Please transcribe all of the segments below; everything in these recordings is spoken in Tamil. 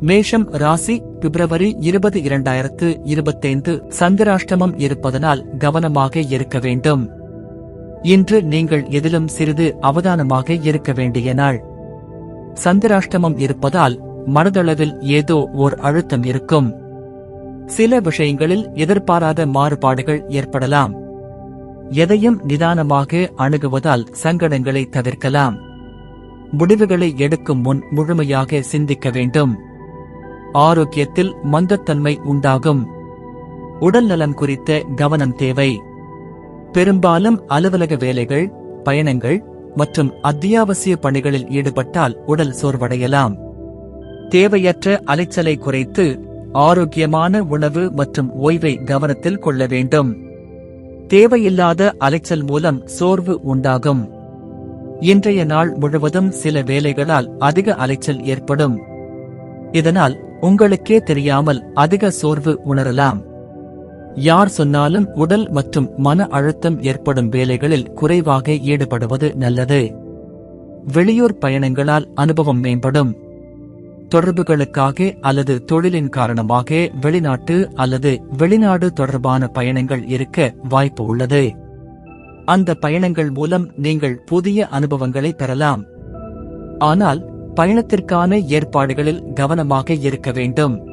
மேஷம் ராசி பிப்ரவரி இருபது இரண்டாயிரத்து இருபத்தைந்து. சந்திராஷ்டமம் இருப்பதனால் கவனமாக இருக்க வேண்டும். இன்று நீங்கள் எதிலும் சிறிது அவதானமாக இருக்க வேண்டிய நாள். சந்திராஷ்டமம் இருப்பதால் மனதளவில் ஏதோ ஓர் அழுத்தம் இருக்கும். சில விஷயங்களில் எதிர்பாராத மாறுபாடுகள் ஏற்படலாம். எதையும் நிதானமாக அணுகுவதால் சங்கடங்களை தவிர்க்கலாம். முடிவுகளை எடுக்கும் முன் முழுமையாக சிந்திக்க வேண்டும். ஆரோக்கியத்தில் மந்தத்தன்மை உண்டாகும். உடல் நலம் குறித்த கவனம் தேவை. பெரும்பாலும் அலுவலக வேலைகள் பயணங்கள் மற்றும் அத்தியாவசிய பணிகளில் ஈடுபட்டால் உடல் சோர்வடையலாம். தேவையற்ற அலைச்சலை குறைத்து ஆரோக்கியமான உணவு மற்றும் ஓய்வை கவனத்தில் கொள்ள வேண்டும். தேவையில்லாத அலைச்சல் மூலம் சோர்வு உண்டாகும். இன்றைய நாள் முழுவதும் சில வேலைகளால் அதிக அலைச்சல் ஏற்படும். இதனால் உங்களுக்கே தெரியாமல் அதிக சோர்வு உணரலாம். யார் சொன்னாலும் உடல் மற்றும் மன அழுத்தம் ஏற்படும் வேலைகளில் குறைவாக ஈடுபடுவது நல்லது. வெளியூர் பயணங்களால் அனுபவம் மேம்படும். தொடர்புகளுக்காக அல்லது தொழிலின் காரணமாக வெளிநாட்டு அல்லது வெளிநாடு தொடர்பான பயணங்கள் இருக்க வாய்ப்பு உள்ளது. அந்த பயணங்கள் மூலம் நீங்கள் புதிய அனுபவங்களை பெறலாம். ஆனால் பயணத்திற்கான ஏற்பாடுகளில் கவனமாக இருக்க வேண்டும்.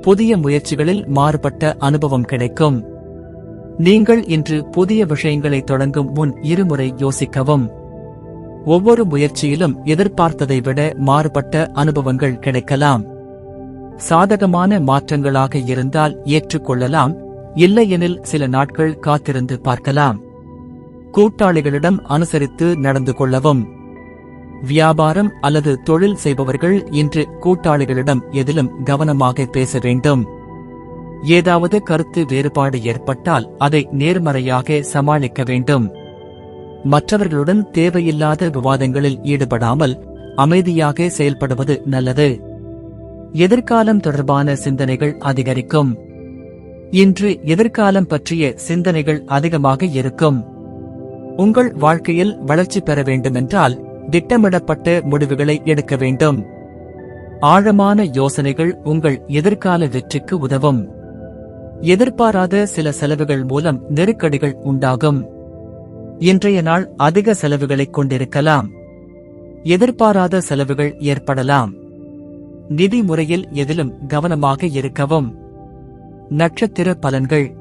புதிய முயற்சிகளில் மாறுபட்ட அனுபவம் கிடைக்கும். நீங்கள் இன்று புதிய விஷயங்களை தொடங்கும் முன் இருமுறை யோசிக்கவும். ஒவ்வொரு முயற்சியிலும் எதிர்பார்த்ததை விட மாறுபட்ட அனுபவங்கள் கிடைக்கலாம். சாதகமான மாற்றங்களாக இருந்தால் ஏற்றுக்கொள்ளலாம் இல்லையெனில் சில நாட்கள் காத்திருந்து பார்க்கலாம். கூட்டாளிகளிடம் அனுசரித்து நடந்து கொள்ளவும். வியாபாரம் அல்லது தொழில் செய்பவர்கள் இன்று கூட்டாளிகளிடம் எதிலும் கவனமாக பேச வேண்டும். ஏதாவது கருத்து வேறுபாடு ஏற்பட்டால் அதை நேர்மறையாக சமாளிக்க வேண்டும். மற்றவர்களுடன் தேவையில்லாத விவாதங்களில் ஈடுபடாமல் அமைதியாக செயல்படுவது நல்லது. எதிர்காலம் தொடர்பான சிந்தனைகள் அதிகரிக்கும். இன்று எதிர்காலம் பற்றிய சிந்தனைகள் அதிகமாக இருக்கும். உங்கள் வாழ்க்கையில் வளர்ச்சி பெற வேண்டுமென்றால் திட்டமிடப்பட்ட முடிவுகளை எடுக்க வேண்டும். ஆழமான யோசனைகள் உங்கள் எதிர்கால வெற்றிக்கு உதவும். எதிர்பாராத சில செலவுகள் மூலம் நெருக்கடிகள் உண்டாகும். இன்றைய நாள் அதிக செலவுகளைக் கொண்டிருக்கலாம். எதிர்பாராத செலவுகள் ஏற்படலாம். நிதி முறையில் எதிலும் கவனமாக இருக்கவும். நட்சத்திர பலன்கள்.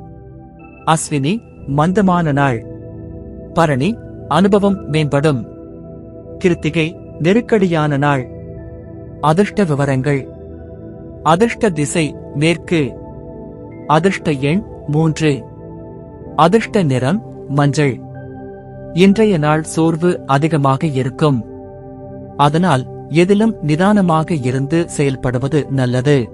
அஸ்வினி மந்தமான நாள். பரணி அனுபவம் மேம்படும். கிருத்திகை நெருக்கடியான நாள். அதிர்ஷ்ட விவரங்கள். அதிர்ஷ்ட திசை மேற்கு. அதிர்ஷ்ட எண் மூன்று. அதிர்ஷ்ட நிறம் மஞ்சள். இன்றைய நாள் சோர்வு அதிகமாக இருக்கும். அதனால் எதிலும் நிதானமாக இருந்து செயல்படுவது நல்லது.